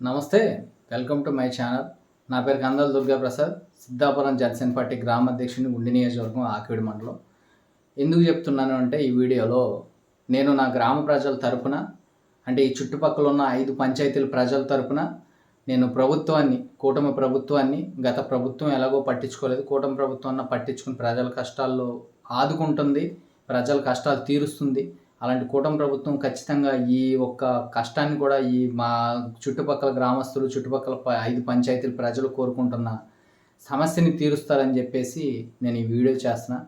నమస్తే welcome to my channel. నా పేరు కందల్ దుర్గా ప్రసాద్ సిద్ధాపురం జనసేన పార్టీ గ్రామ అధ్యక్షుని గుండి నియోజకవర్గం ఆకివిడి మండలం. ఎందుకు చెప్తున్నాను అంటే ఈ వీడియోలో నేను నా గ్రామ ప్రజల తరపున అంటే ఈ చుట్టుపక్కల ఉన్న ఐదు పంచాయతీల ప్రజల తరపున నేను ప్రభుత్వాన్ని కూటమి ప్రభుత్వాన్ని గత ప్రభుత్వం ఎలాగో పట్టించుకోలేదు కూటమి ప్రభుత్వం అన్న పట్టించుకుని ప్రజల కష్టాల్లో ఆదుకుంటుంది ప్రజల కష్టాలు తీరుస్తుంది అలాంటి కూటమి ప్రభుత్వం ఖచ్చితంగా ఈ ఒక్క కష్టాన్ని కూడా ఈ మా చుట్టుపక్కల గ్రామస్తులు చుట్టుపక్కల ప- ఐదు పంచాయతీల ప్రజలు కోరుకుంటున్న సమస్యని తీరుస్తారని చెప్పేసి నేను ఈ వీడియో చేస్తున్నా.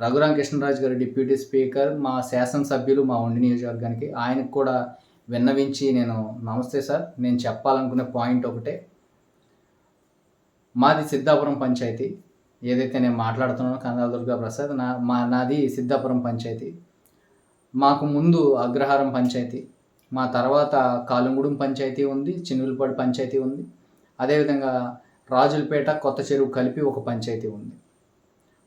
రఘురామ కృష్ణరాజు గారు డిప్యూటీ స్పీకర్ మా శాసనసభ్యులు మా ఉండి నియోజకవర్గానికి ఆయనకు కూడా విన్నవించి నేను నమస్తే సార్. నేను చెప్పాలనుకునే పాయింట్ ఒకటే. మాది సిద్ధాపురం పంచాయతీ. ఏదైతే నేను మాట్లాడుతున్నానో కందాల దుర్గా ప్రసాద్ నా మా నాది సిద్ధాపురం పంచాయతీ. మాకు ముందు అగ్రహారం పంచాయతీ మా తర్వాత కాలుంగూడెం పంచాయతీ ఉంది చిన్నులపాడు పంచాయతీ ఉంది. అదేవిధంగా రాజులపేట కొత్త చెరువు కలిపి ఒక పంచాయతీ ఉంది.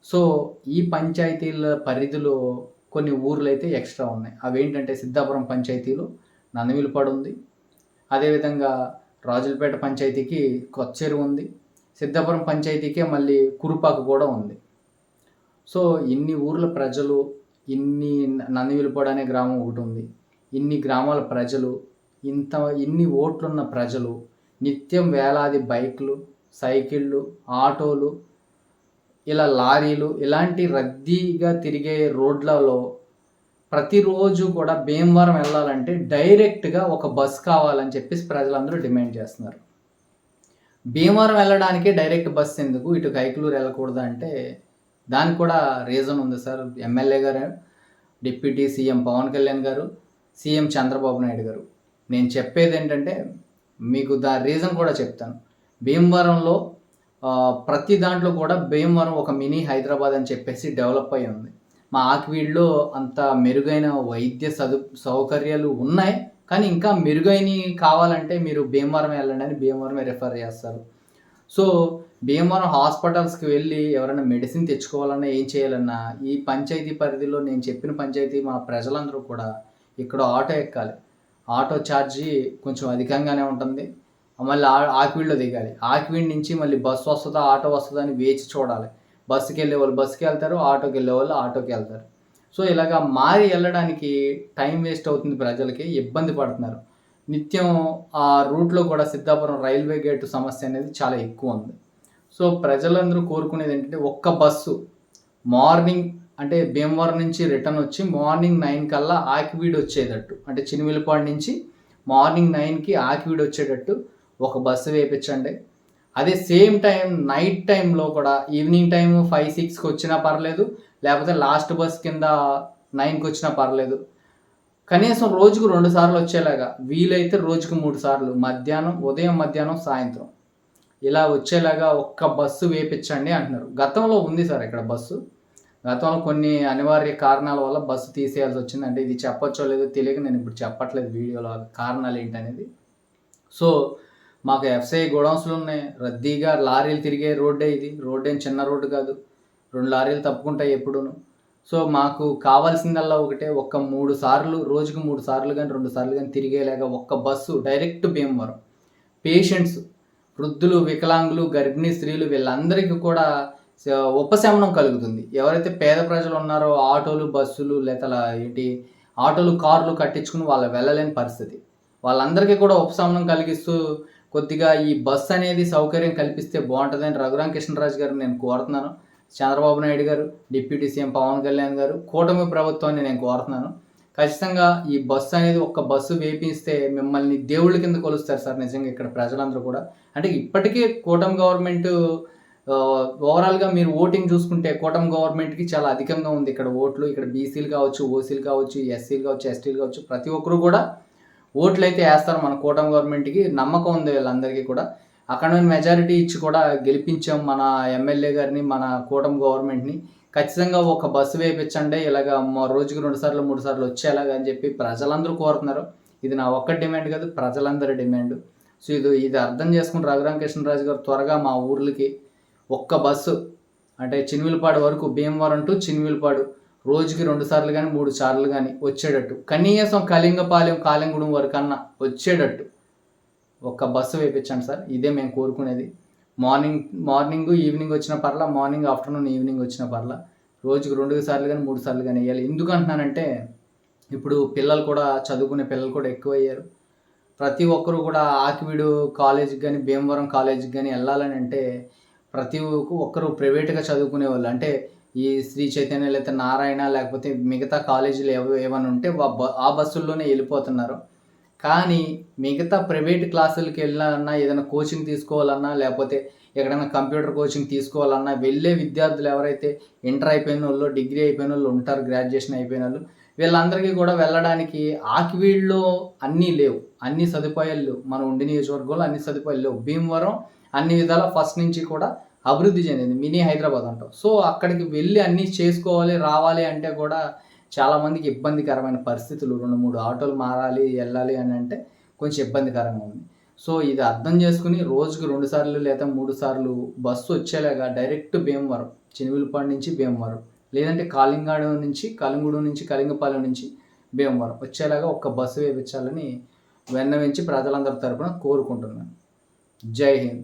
సో ఈ పంచాయతీల పరిధిలో కొన్ని ఊర్లు అయితే ఎక్స్ట్రా ఉన్నాయి. అవి ఏంటంటే సిద్ధాపురం పంచాయతీలో నందమిలిపాడు ఉంది. అదేవిధంగా రాజులపేట పంచాయతీకి కొత్త చెరువు ఉంది. సిద్ధాపురం పంచాయతీకే మళ్ళీ కురుపాకు కూడా ఉంది. సో ఇన్ని ఊర్ల ప్రజలు ఇన్ని నందివిలపాడు అనే గ్రామం ఒకటి ఉంది. ఇన్ని గ్రామాల ప్రజలు ఇంత ఇన్ని ఓట్లున్న ప్రజలు నిత్యం వేలాది బైక్లు సైకిళ్ళు ఆటోలు ఇలా లారీలు ఇలాంటి రద్దీగా తిరిగే రోడ్లలో ప్రతిరోజు కూడా భీమవరం వెళ్ళాలంటే డైరెక్ట్గా ఒక బస్ కావాలని చెప్పేసి ప్రజలందరూ డిమాండ్ చేస్తున్నారు. భీమవరం వెళ్ళడానికి డైరెక్ట్ బస్ ఎందుకు? ఇటు కైకులూరు వెళ్ళకూడదు అంటే దానికి కూడా రీజన్ ఉంది సార్. ఎమ్మెల్యే గారు డిప్యూటీ సీఎం పవన్ కళ్యాణ్ గారు సీఎం చంద్రబాబు నాయుడు గారు. నేను చెప్పేది ఏంటంటే మీకు దా రీజన్ కూడా చెప్తాను. భీమవరంలో ప్రతి దాంట్లో కూడా భీమవరం ఒక మినీ హైదరాబాద్ అని చెప్పేసి డెవలప్ అయి ఉంది. మా ఆక్వీడ్లో అంత మెరుగైన వైద్య సదు సౌకర్యాలు ఉన్నాయి. కానీ ఇంకా మెరుగైనవి కావాలంటే మీరు భీమవరం వెళ్ళండి అని భీమవరమే రిఫర్ చేస్తారు. సో భీమవరం హాస్పిటల్స్కి వెళ్ళి ఎవరైనా మెడిసిన్ తెచ్చుకోవాలన్నా ఏం చేయాలన్నా ఈ పంచాయతీ పరిధిలో నేను చెప్పిన పంచాయతీ మా ప్రజలందరూ కూడా ఇక్కడ ఆటో ఎక్కాలి. ఆటో ఛార్జీ కొంచెం అధికంగానే ఉంటుంది. మళ్ళీ ఆ- ఆక్వీడ్లో దిగాలి. ఆక్వీడ్ నుంచి మళ్ళీ బస్సు వస్తుందా ఆటో వస్తుందా అని వేచి చూడాలి. బస్సుకి వెళ్ళే వాళ్ళు బస్సుకి వెళ్తారు ఆటోకి వెళ్ళే వాళ్ళు ఆటోకి వెళ్తారు. సో ఇలాగా మారి వెళ్ళడానికి టైం వేస్ట్ అవుతుంది ప్రజలకి ఇబ్బంది పడుతున్నారు. నిత్యం ఆ రూట్లో కూడా సిద్ధాపురం రైల్వే గేటు సమస్య అనేది చాలా ఎక్కువ ఉంది. సో ప్రజలందరూ కోరుకునేది ఏంటంటే ఒక్క బస్సు మార్నింగ్ అంటే భీమవరం నుంచి రిటర్న్ వచ్చి మార్నింగ్ నైన్ కల్లా ఆకివీడు వచ్చేటట్టు. అంటే చినిమిలపాడు నుంచి మార్నింగ్ నైన్కి ఆకివీడు వచ్చేటట్టు ఒక బస్సు వేయించండి అదే సేమ్ టైం నైట్ టైంలో కూడా ఈవినింగ్ టైం ఫైవ్ సిక్స్కి వచ్చినా పర్లేదు లేకపోతే లాస్ట్ బస్ కింద నైన్కి వచ్చినా పర్లేదు. కనీసం రోజుకు రెండు సార్లు వచ్చేలాగా వీలైతే రోజుకు మూడు సార్లు మధ్యాహ్నం ఉదయం మధ్యాహ్నం సాయంత్రం. ఇలా వచ్చేలాగా ఒక్క బస్సు వేపించండి అంటున్నారు. గతంలో ఉంది సార్ ఇక్కడ బస్సు. గతంలో కొన్ని అనివార్య కారణాల వల్ల బస్సు తీసేయాల్సి వచ్చింది అంటే ఇది చెప్పొచ్చో లేదో తెలియక నేను ఇప్పుడు చెప్పట్లేదు వీడియోలో కారణాలు ఏంటనేది. సో మాకు ఎఫ్సిఐ గోడౌన్స్లు ఉన్నాయి. రద్దీగా లారీలు తిరిగే రోడ్డే ఇది. రోడ్ ఏం చిన్న రోడ్డు కాదు. రెండు లారీలు తప్పుకుంటాయి ఎప్పుడూను. సో మాకు కావాల్సిందల్లా ఒకటే ఒక్క మూడు సార్లు రోజుకు మూడు సార్లు కానీ రెండు సార్లు కానీ తిరిగేలాగా ఒక్క బస్సు డైరెక్ట్ భీమవరం. పేషెంట్స్ వృద్ధులు వికలాంగులు గర్భిణీ స్త్రీలు వీళ్ళందరికీ కూడా ఉపశమనం కలుగుతుంది. ఎవరైతే పేద ప్రజలు ఉన్నారో ఆటోలు బస్సులు లేదా ఏంటి ఆటోలు కార్లు కట్టించుకుని వాళ్ళు వెళ్ళలేని పరిస్థితి. వాళ్ళందరికీ కూడా ఉపశమనం కలిగిస్తూ కొద్దిగా ఈ బస్ అనేది సౌకర్యం కల్పిస్తే బాగుంటుందని రఘురామ కృష్ణరాజు గారు నేను కోరుతున్నాను. చంద్రబాబు నాయుడు గారు డిప్యూటీ సీఎం పవన్ కళ్యాణ్ గారు కూటమి ప్రభుత్వాన్ని నేను కోరుతున్నాను. ఖచ్చితంగా ఈ బస్సు అనేది ఒక్క బస్సు వేపిస్తే మిమ్మల్ని దేవుళ్ళ కింద కొలుస్తారు సార్ నిజంగా ఇక్కడ ప్రజలందరూ కూడా. అంటే ఇప్పటికే కూటమి గవర్నమెంట్ ఓవరాల్గా మీరు ఓటింగ్ చూసుకుంటే కూటమి గవర్నమెంట్కి చాలా అధికంగా ఉంది. ఇక్కడ ఓట్లు ఇక్కడ బీసీలు కావచ్చు ఓసీలు కావచ్చు ఎస్సీలు కావచ్చు ఎస్టీలు కావచ్చు ప్రతి ఒక్కరు కూడా ఓట్లు అయితే వేస్తారు మన కూటమి గవర్నమెంట్కి. నమ్మకం ఉంది వీళ్ళందరికీ కూడా. అక్కడ మెజారిటీ ఇచ్చి కూడా గెలిపించాం మన ఎమ్మెల్యే గారిని మన కూటమి గవర్నమెంట్ని ఖచ్చితంగా ఒక బస్సు వేయించండి ఇలాగ రోజుకి రెండు సార్లు మూడు సార్లు వచ్చేలాగా అని చెప్పి ప్రజలందరూ కోరుతున్నారు. ఇది నా ఒక్క డిమాండ్ కాదు ప్రజలందరి డిమాండ్. సో ఇది ఇది అర్థం చేసుకుని రఘురామ కృష్ణరాజు గారు త్వరగా మా ఊర్లకి ఒక్క బస్సు అంటే చిన్విలపాడు వరకు భీమవరం టు చిన్విలపాడు రోజుకి రెండు సార్లు కానీ మూడు సార్లు కానీ వచ్చేటట్టు. కనీసం కళింగపాలెం కాలింగూడెం వరకు అన్నా వచ్చేటట్టు. ఒక బస్సు వేయించండి సార్. ఇదే మేము కోరుకునేది. మార్నింగ్ మార్నింగ్ ఈవినింగ్ వచ్చిన పర్లా మార్నింగ్ ఆఫ్టర్నూన్ ఈవినింగ్ వచ్చిన పర్లా. రోజుకు రెండు సార్లు కానీ మూడు సార్లు కానీ వేయాలి. ఎందుకు అంటున్నానంటే ఇప్పుడు పిల్లలు కూడా చదువుకునే పిల్లలు కూడా ఎక్కువ అయ్యారు ప్రతి ఒక్కరు కూడా ఆకివీడు కాలేజీకి కానీ భీమవరం కాలేజీకి కానీ వెళ్ళాలని అంటే ప్రతి ఒక్కరు ప్రైవేట్గా చదువుకునే వాళ్ళు. అంటే ఈ శ్రీ చైతన్య లేకపోతే నారాయణ లేకపోతే మిగతా కాలేజీలు ఏవో ఏమైనా ఉంటే ఆ బస్సుల్లోనే వెళ్ళిపోతున్నారు. కానీ మిగతా ప్రైవేట్ క్లాసులకి వెళ్ళాలన్నా ఏదైనా కోచింగ్ తీసుకోవాలన్నా లేకపోతే ఎక్కడైనా కంప్యూటర్ కోచింగ్ తీసుకోవాలన్నా వెళ్ళే విద్యార్థులు ఎవరైతే ఇంటర్ అయిపోయిన వాళ్ళు డిగ్రీ అయిపోయిన వాళ్ళు ఉంటారు గ్రాడ్యుయేషన్ అయిపోయిన వాళ్ళు వీళ్ళందరికీ కూడా వెళ్ళడానికి ఆకివీడులో అన్నీ లేవు. అన్ని సదుపాయాలు లేవు. మన ఉండి నియోజకవర్గంలో అన్ని సదుపాయాలు లేవు. భీమవరం అన్ని విధాల ఫస్ట్ నుంచి కూడా అభివృద్ధి చెందింది. మినీ హైదరాబాద్ అంటాం. సో అక్కడికి వెళ్ళి అన్నీ చేసుకోవాలి రావాలి అంటే కూడా చాలామందికి ఇబ్బందికరమైన పరిస్థితులు. రెండు మూడు ఆటోలు మారాలి వెళ్ళాలి అని అంటే కొంచెం ఇబ్బందికరంగా ఉంది. సో ఇది అర్థం చేసుకుని రోజుకు రెండు సార్లు లేదా మూడు సార్లు బస్సు వచ్చేలాగా డైరెక్ట్ భీమవరం చినివిలపాడు నుంచి భీమవరం లేదంటే కాలింగాడు నుంచి కలింగూడు నుంచి కలింగపాలెం నుంచి భీమవరం వచ్చేలాగా ఒక్క బస్సు వేయించాలని విన్నవించి ప్రజలందరి తరపున కోరుకుంటున్నాను. జై హింద్.